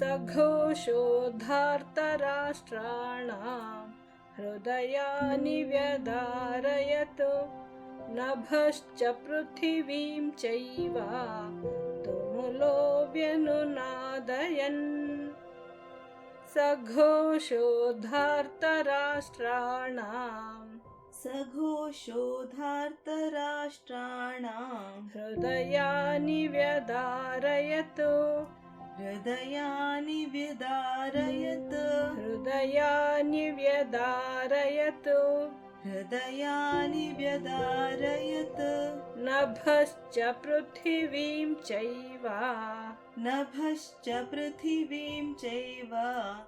सघोषोद्धार्तराष्ट्राणां हृदयानि व्यदारयत् नभश्च पृथिवीं चैव तुमुलो व्यनुनादयन् सघोषोद्धार्तराष्ट्राणाम् सघोषोधार्तराष्ट्राणाम् हृदयानि व्यदारयत् हृदयानि व्यदारयत्। हृदयानि व्यदारयत्। हृदयानि व्यदारयत्। नभश्च पृथिवीं चैव। नभश्च पृथिवीं चैव।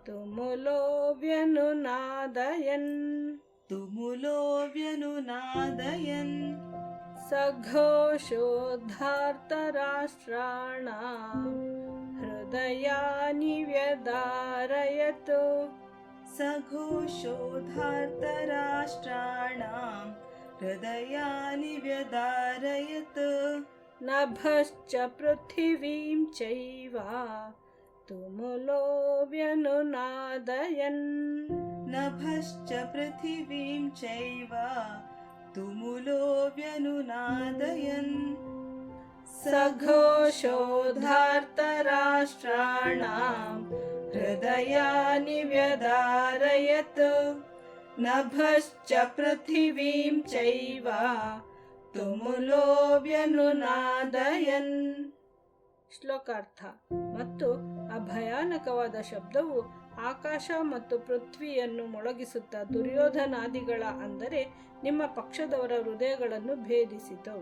तुमुलो व्यनुनादयन् तुमुलो व्यनुनादयन् सघोषोद्धार्तराष्ट्राणां हृदयानि व्यदारयत् सघोषोधार्तराष्ट्राणां हृदयानि व्यदारयत् नभश्च पृथिवीं चैव तुमुलो व्यनुनादयन् नभश्च पृथिवीं चैव तुमुलो व्यनुनादयन् सघोषोद्धार्तराष्ट्राणां हृदयानि व्यदारयत् नभश्च पृथिवीं चैव ತುಮುಲೋ ವ್ಯನುನಾದಯನ್ ಶ್ಲೋಕಾರ್ಥ ಮತ್ತು ಆ ಭಯಾನಕವಾದ ಶಬ್ದವು ಆಕಾಶ ಮತ್ತು ಪೃಥ್ವಿಯನ್ನು ಮೊಳಗಿಸುತ್ತಾ ದುರ್ಯೋಧನಾದಿಗಳ ಅಂದರೆ ನಿಮ್ಮ ಪಕ್ಷದವರ ಹೃದಯಗಳನ್ನು ಭೇದಿಸಿತು